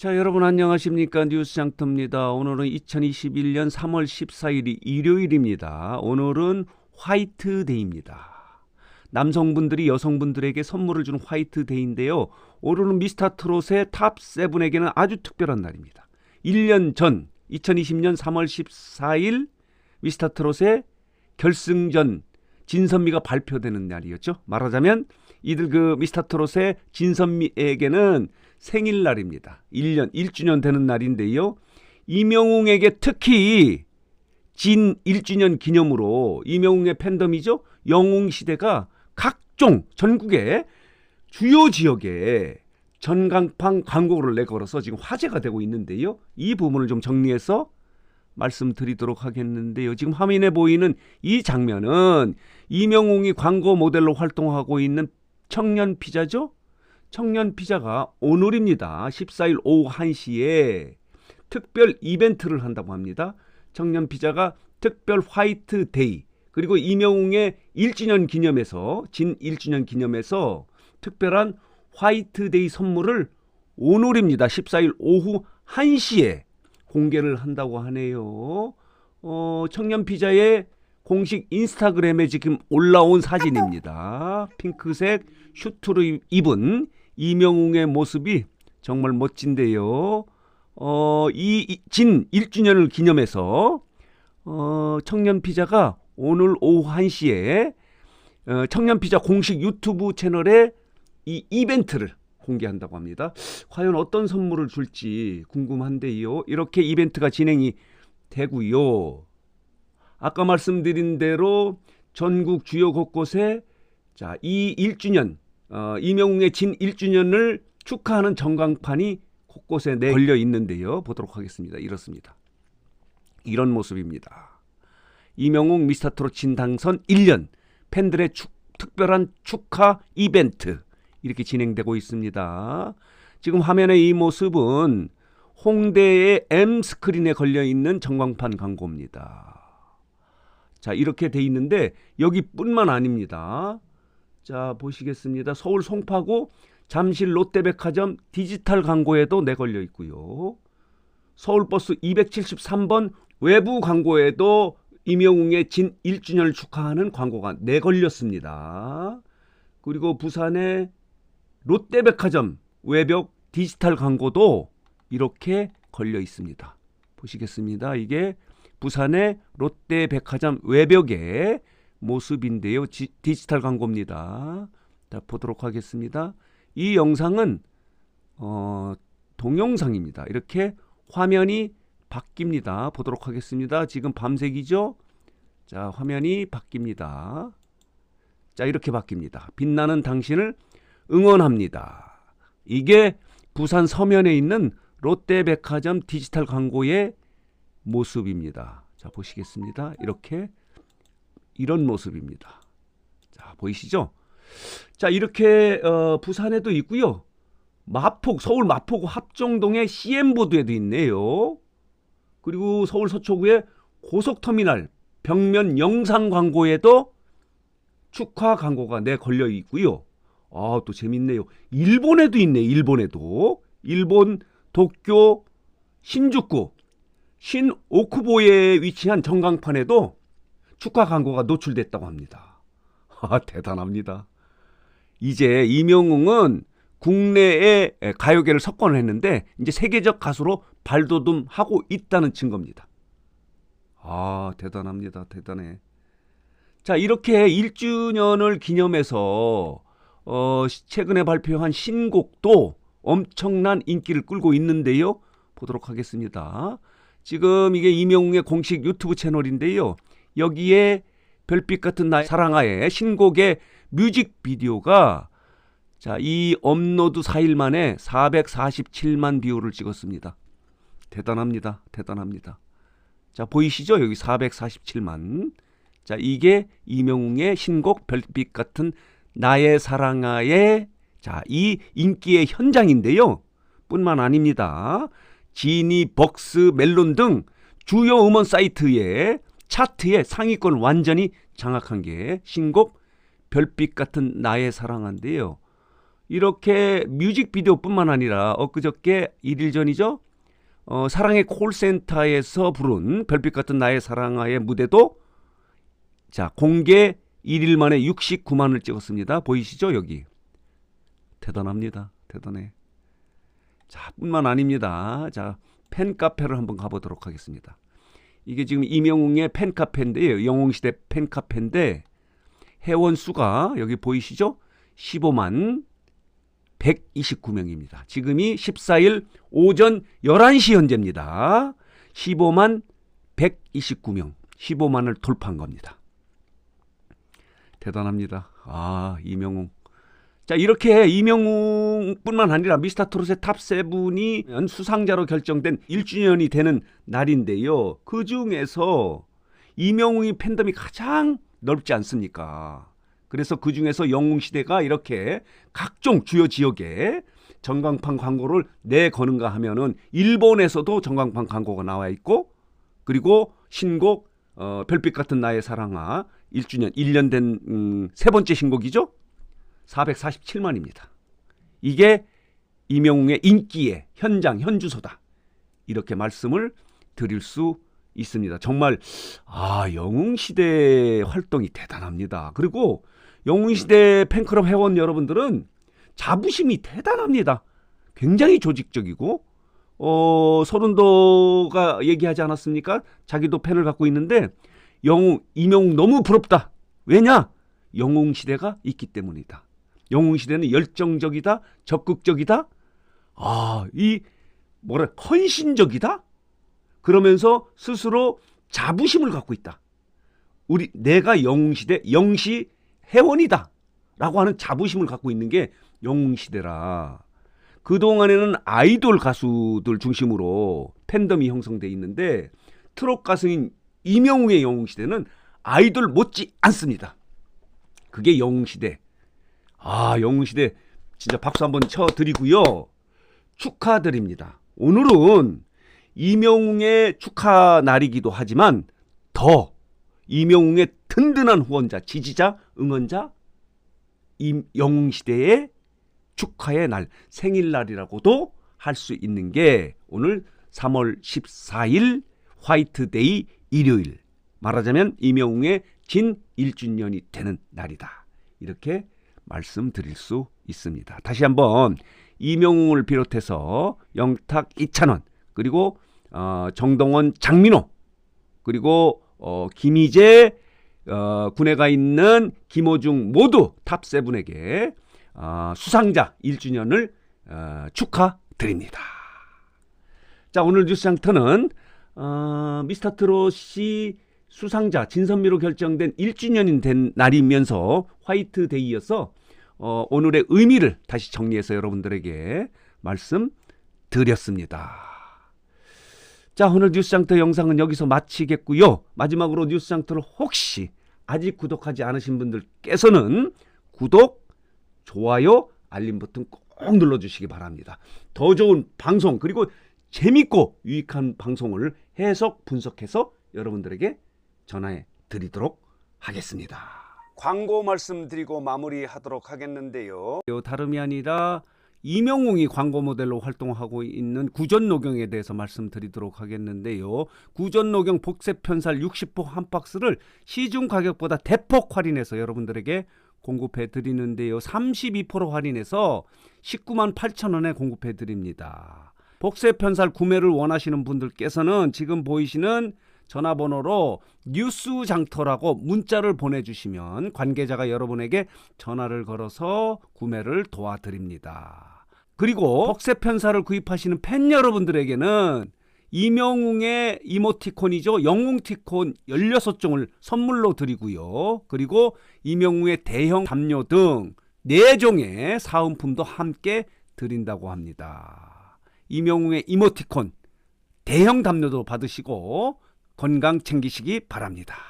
자, 여러분 안녕하십니까? 뉴스 장터입니다. 오늘은 2021년 3월 14일이 일요일입니다. 오늘은 화이트데이입니다. 남성분들이 여성분들에게 선물을 주는 화이트데이인데요. 오늘은 미스터 트롯의 탑7에게는 아주 특별한 날입니다. 1년 전 2020년 3월 14일 미스터 트롯의 결승전 진선미가 발표되는 날이었죠. 말하자면 이들 그 미스터 트롯의 진선미에게는 생일날입니다. 1년 1주년 되는 날인데요. 이명웅에게 특히 진 1주년 기념으로 이명웅의 팬덤이죠. 영웅 시대가 각종 전국의 주요 지역에 전광판 광고를 내걸어서 지금 화제가 되고 있는데요. 이 부분을 좀 정리해서 말씀드리도록 하겠는데요. 지금 화면에 보이는 이 장면은 이명웅이 광고 모델로 활동하고 있는 청년 피자죠. 청년 피자가 오늘입니다. 14일 오후 1시에 특별 이벤트를 한다고 합니다. 청년 피자가 특별 화이트 데이 그리고 이명웅의 1주년 기념해서 진 1주년 기념해서 특별한 화이트 데이 선물을 오늘입니다. 14일 오후 1시에 공개를 한다고 하네요. 어, 청년 피자의 공식 인스타그램에 지금 올라온 사진입니다. 핑크색 슈트를 입은 이명웅의 모습이 정말 멋진데요. 어, 이 진 1주년을 기념해서 어, 청년 피자가 오늘 오후 1시에 어, 청년 피자 공식 유튜브 채널에 이 이벤트를 공개한다고 합니다. 과연 어떤 선물을 줄지 궁금한데요. 이렇게 이벤트가 진행이 되고요. 아까 말씀드린 대로 전국 주요 곳곳에 자, 이 1주년 어, 이명웅의 진 1주년을 축하하는 전광판이 곳곳에 내 걸려 있는데요. 보도록 하겠습니다. 이렇습니다. 이런 모습입니다. 이명웅 미스터트롯 진당선 1년 팬들의 축, 특별한 축하 이벤트 이렇게 진행되고 있습니다. 지금 화면에 이 모습은 홍대의 M 스크린에 걸려 있는 전광판 광고입니다. 자, 이렇게 돼 있는데 여기뿐만 아닙니다. 자, 보시겠습니다. 서울 송파구 잠실 롯데백화점 디지털 광고에도 내걸려 있고요. 서울버스 273번 외부 광고에도 임영웅의 진 1주년을 축하하는 광고가 내걸렸습니다. 그리고 부산의 롯데백화점 외벽 디지털 광고도 이렇게 걸려 있습니다. 보시겠습니다. 이게 부산의 롯데백화점 외벽의 모습인데요. 지, 디지털 광고입니다. 자, 보도록 하겠습니다. 이 영상은 어, 동영상입니다. 이렇게 화면이 바뀝니다. 보도록 하겠습니다. 지금 밤색이죠? 자, 화면이 바뀝니다. 자, 이렇게 바뀝니다. 빛나는 당신을 응원합니다. 이게 부산 서면에 있는 롯데백화점 디지털 광고의 모습입니다. 자, 보시겠습니다. 이렇게 이런 모습입니다. 자, 보이시죠? 자, 이렇게 어, 부산에도 있고요. 마폭, 서울 마포구 합정동의 CM보드에도 있네요. 그리고 서울 서초구의 고속터미널 벽면 영상 광고에도 축하 광고가 내 걸려 있고요. 아, 또 재밌네요. 일본에도 있네, 일본에도. 일본 도쿄 신주쿠 신오쿠보에 위치한 전광판에도 축하 광고가 노출됐다고 합니다. 아, 대단합니다. 이제 이명웅은 국내에 가요계를 석권을 했는데 이제 세계적 가수로 발돋움하고 있다는 증거입니다. 아, 대단합니다. 대단해. 자, 이렇게 1주년을 기념해서 어, 최근에 발표한 신곡도 엄청난 인기를 끌고 있는데요. 보도록 하겠습니다. 지금 이게 이명웅의 공식 유튜브 채널인데요. 여기에 별빛 같은 나의 사랑하의 신곡의 뮤직비디오가 자, 이 업로드 4일 만에 447만 뷰를 찍었습니다. 대단합니다. 대단합니다. 자, 보이시죠? 여기 447만. 자, 이게 이명웅의 신곡 별빛 같은 나의 사랑아의 자, 이 인기의 현장인데요. 뿐만 아닙니다. 지니, 벅스, 멜론 등 주요 음원 사이트에 차트의 상위권 완전히 장악한 게 신곡 별빛 같은 나의 사랑한데요. 이렇게 뮤직비디오뿐만 아니라 엊그저께 일일 전이죠. 어, 사랑의 콜센터에서 부른 별빛 같은 나의 사랑아의 무대도 자 공개 1일 만에 69만을 찍었습니다. 보이시죠 여기 대단합니다. 대단해. 자 뿐만 아닙니다. 자 팬카페를 한번 가보도록 하겠습니다. 이게 지금 이명웅의 팬카페인데요. 영웅시대 팬카페인데 회원 수가 여기 보이시죠? 15만 129명입니다. 지금이 14일 오전 11시 현재입니다. 15만 129명, 15만을 돌파한 겁니다. 대단합니다. 아, 이명웅. 자, 이렇게 이명웅뿐만 아니라 미스터 트롯의 탑 세븐이 수상자로 결정된 1주년이 되는 날인데요. 그 중에서 이명웅이 팬덤이 가장 넓지 않습니까? 그래서 그 중에서 영웅시대가 이렇게 각종 주요 지역에 전광판 광고를 내거는가 하면은 일본에서도 전광판 광고가 나와 있고 그리고 신곡 어, 별빛 같은 나의 사랑아 1주년 1년 된 음, 세 번째 신곡이죠. 447만입니다. 이게 이명웅의 인기의 현장 현주소다. 이렇게 말씀을 드릴 수 있습니다. 정말 아 영웅 시대 활동이 대단합니다. 그리고 영웅 시대 팬클럽 회원 여러분들은 자부심이 대단합니다. 굉장히 조직적이고 어 서른도가 얘기하지 않았습니까? 자기도 팬을 갖고 있는데 영웅 이명웅 너무 부럽다. 왜냐? 영웅 시대가 있기 때문이다. 영웅 시대는 열정적이다, 적극적이다. 아, 이 뭐라 헌신적이다. 그러면서 스스로 자부심을 갖고 있다. 우리 내가 영웅 시대 영시 회원이다라고 하는 자부심을 갖고 있는 게 영웅 시대라. 그 동안에는 아이돌 가수들 중심으로 팬덤이 형성돼 있는데 트롯 가수인 이명웅의 영웅 시대는 아이돌 못지 않습니다. 그게 영웅 시대. 아, 영웅 시대 진짜 박수 한번 쳐 드리고요. 축하드립니다. 오늘은 이명웅의 축하 날이기도 하지만 더 이명웅의 든든한 후원자, 지지자, 응원자 임영웅 시대의 축하의 날, 생일날이라고도 할 수 있는 게 오늘 3월 14일 화이트데이 일요일 말하자면 이명웅의 진 1주년이 되는 날이다. 이렇게 말씀드릴 수 있습니다. 다시 한번 이명웅을 비롯해서 영탁 이찬원 그리고 어, 정동원 장민호 그리고 어, 김희재 어, 군에 가 있는 김호중 모두 탑세븐에게 어, 수상자 1주년을 어, 축하드립니다. 자 오늘 뉴스 장터는 어, 미스터 트롯이 수상자 진선미로 결정된 1주년이 된 날이면서 화이트데이여서 어, 오늘의 의미를 다시 정리해서 여러분들에게 말씀드렸습니다. 자 오늘 뉴스장터 영상은 여기서 마치겠고요. 마지막으로 뉴스장터를 혹시 아직 구독하지 않으신 분들께서는 구독, 좋아요, 알림 버튼 꼭 눌러주시기 바랍니다. 더 좋은 방송 그리고 재밌고 유익한 방송을 해석 분석해서 여러분들에게 전해 드리도록 하겠습니다. 광고 말씀드리고 마무리하도록 하겠는데요. 다름이 아니라 이명웅이 광고 모델로 활동하고 있는 구전노경에 대해서 말씀드리도록 하겠는데요. 구전노경 복세 편살 60포 한 박스를 시중 가격보다 대폭 할인해서 여러분들에게 공급해 드리는데요. 32% 할인해서 19만 8천 원에 공급해 드립니다. 복세 편살 구매를 원하시는 분들께서는 지금 보이시는 전화번호로 뉴스 장터라고 문자를 보내주시면 관계자가 여러분에게 전화를 걸어서 구매를 도와드립니다. 그리고 복세 편사를 구입하시는 팬 여러분들에게는 이명웅의 이모티콘이죠. 영웅티콘 16종을 선물로 드리고요. 그리고 이명웅의 대형 담요 등 4종의 사은품도 함께 드린다고 합니다. 이명웅의 이모티콘 대형 담요도 받으시고 건강 챙기시기 바랍니다.